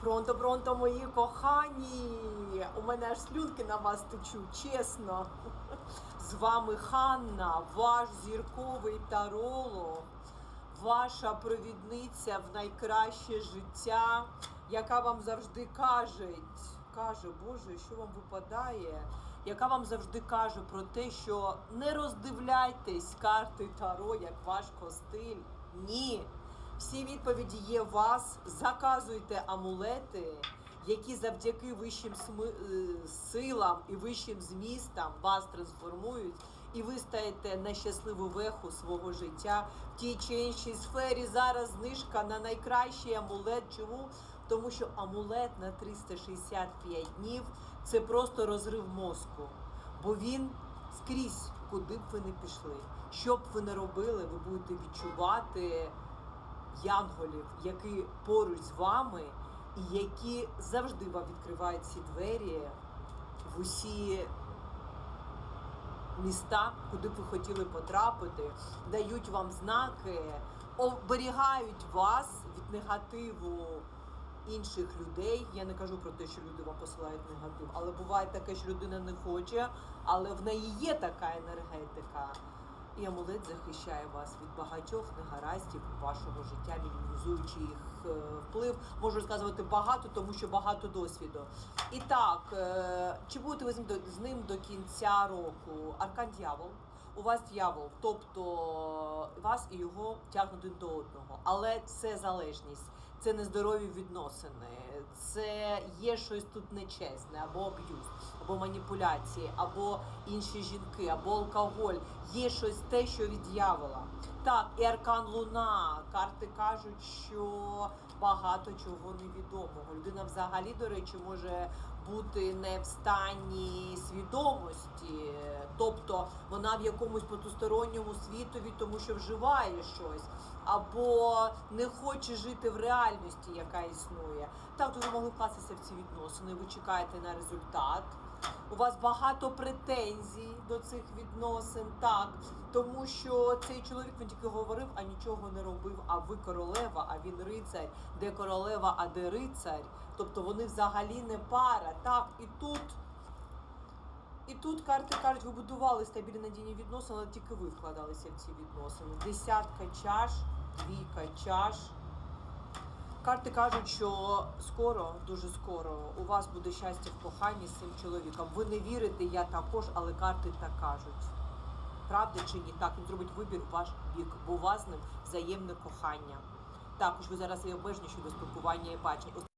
Пронто, пронто, мої кохані! У мене аж слюнки на вас течуть, чесно. З вами Ханна, ваш зірковий таролог, ваша провідниця в найкраще життя, яка вам завжди каже, каже, Боже, що вам випадає, яка вам завжди каже про те, що не роздивляйтесь карти Таро як ваш костиль. Ні. Всі відповіді є у вас. Заказуйте амулети, які завдяки вищим е, силам і вищим змістам вас трансформують, і ви стаєте на щасливу веху свого життя в тій чи іншій сфері. Зараз знижка на найкращий амулет. Чому? Тому що амулет на 365 днів це просто розрив мозку, бо він скрізь, куди б ви не пішли, що б ви не робили, ви будете відчувати янголів, які поруч з вами, і які завжди вам відкривають ці двері в усі міста, куди б ви хотіли потрапити, дають вам знаки, оберігають вас від негативу інших людей. Я не кажу про те, що люди вам посилають негатив, але буває таке, що людина не хоче, але в неї є така енергетика. І амулет захищає вас від багатьох негараздів вашого життя, мінімізуючи їх е, вплив. Можу сказати багато, тому що багато досвіду. І так, е, чи будете ви з ним до- кінця року? Аркан дьявол. У вас дьявол, тобто вас і його тягнуть до одного. Але це залежність, це нездорові відносини, це є щось тут нечесне, або аб'юз, або маніпуляції, або інші жінки, або алкоголь. Є щось те, що від дьявола. Так, і аркан Луна. Карти кажуть, що багато чого невідомого. Людина взагалі, до речі, може бути не в стані свідомості, тобто вона в якомусь потусторонньому світові, тому що вживає щось, або не хоче жити в реальності, яка існує. Так, ви могли вкластися в ці відносини. Ви чекаєте на результат. У вас багато претензій до цих відносин, так тому що цей чоловік він тільки говорив, а нічого не робив. А ви королева, а він рицар, де королева, а де рицар. Тобто вони взагалі не пара. Так, і тут. І тут карти кажуть, ви будували стабільні надійні відносини, але тільки ви вкладалися в ці відносини. Десятка чаш, двійка чаш. Карти кажуть, що скоро, дуже скоро, у вас буде щастя в коханні з цим чоловіком. Ви не вірите, я також, але карти так кажуть. Правда чи ні? Так, він зробить вибір в ваш бік, бо у вас з ним взаємне кохання. Також ви зараз є обмежені щодо спілкування і бачення.